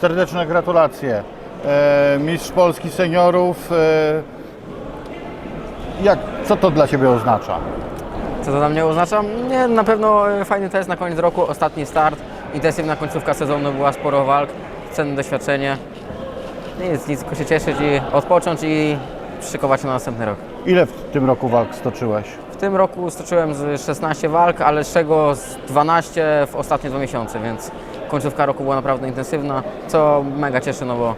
Serdeczne gratulacje. E, Mistrz Polski seniorów. E, jak, co to dla Ciebie oznacza? Co to dla mnie oznacza? Nie, na pewno e, fajny test na koniec roku, ostatni start. Intensywna końcówka sezonu, była sporo walk, cenne doświadczenie. Nic, nic, tylko się cieszyć i odpocząć i szykować się na następny rok. Ile w tym roku walk stoczyłeś? W tym roku stoczyłem z 16 walk, ale z czego z 12 w ostatnie dwa miesiące, więc końcówka roku była naprawdę intensywna, co mega cieszy, no bo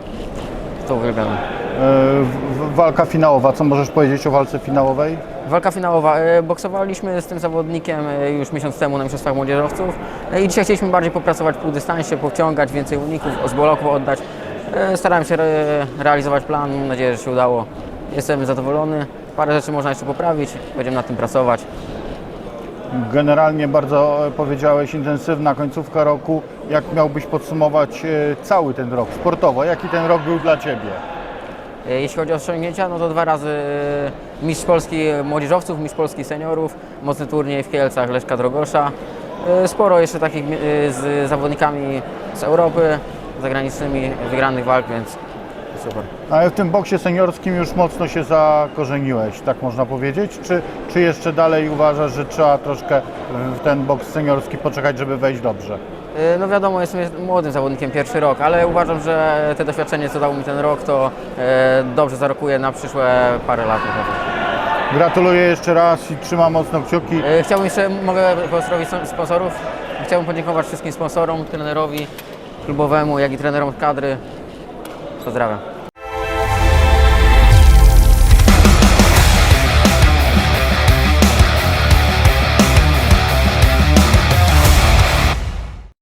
to uwielbiam. E, walka finałowa, co możesz powiedzieć o walce finałowej? Walka finałowa. E, Boksowaliśmy z tym zawodnikiem e, już miesiąc temu na Mistrzostwach Młodzieżowców i dzisiaj chcieliśmy bardziej popracować w półdystansie, powciągać, więcej uników, z bloków oddać. Starałem się re realizować plan, mam nadzieję, że się udało. Jestem zadowolony. Parę rzeczy można jeszcze poprawić, będziemy nad tym pracować. Generalnie bardzo e, powiedziałeś intensywna końcówka roku. Jak miałbyś podsumować e, cały ten rok sportowo? Jaki ten rok był dla Ciebie? E, Jeśli chodzi o osiągnięcia, no to dwa razy mistrz Polski młodzieżowców, mistrz Polski seniorów, mocny turniej w Kielcach Leszka Drogosza. Sporo jeszcze takich z zawodnikami z Europy, zagranicznymi wygranych walk, więc super. Ale w tym boksie seniorskim już mocno się zakorzeniłeś, tak można powiedzieć? Czy, czy jeszcze dalej uważasz, że trzeba troszkę w ten boks seniorski poczekać, żeby wejść dobrze? E, No wiadomo, jestem młodym zawodnikiem pierwszy rok, ale uważam, że te doświadczenie, co dał mi ten rok, to e, dobrze zarokuje na przyszłe parę lat. Gratuluję jeszcze raz i trzymam mocno kciuki. Chciałbym jeszcze, mogę pozdrowić sponsorów. Chciałbym podziękować wszystkim sponsorom, trenerowi klubowemu, jak i trenerom kadry. Pozdrawiam.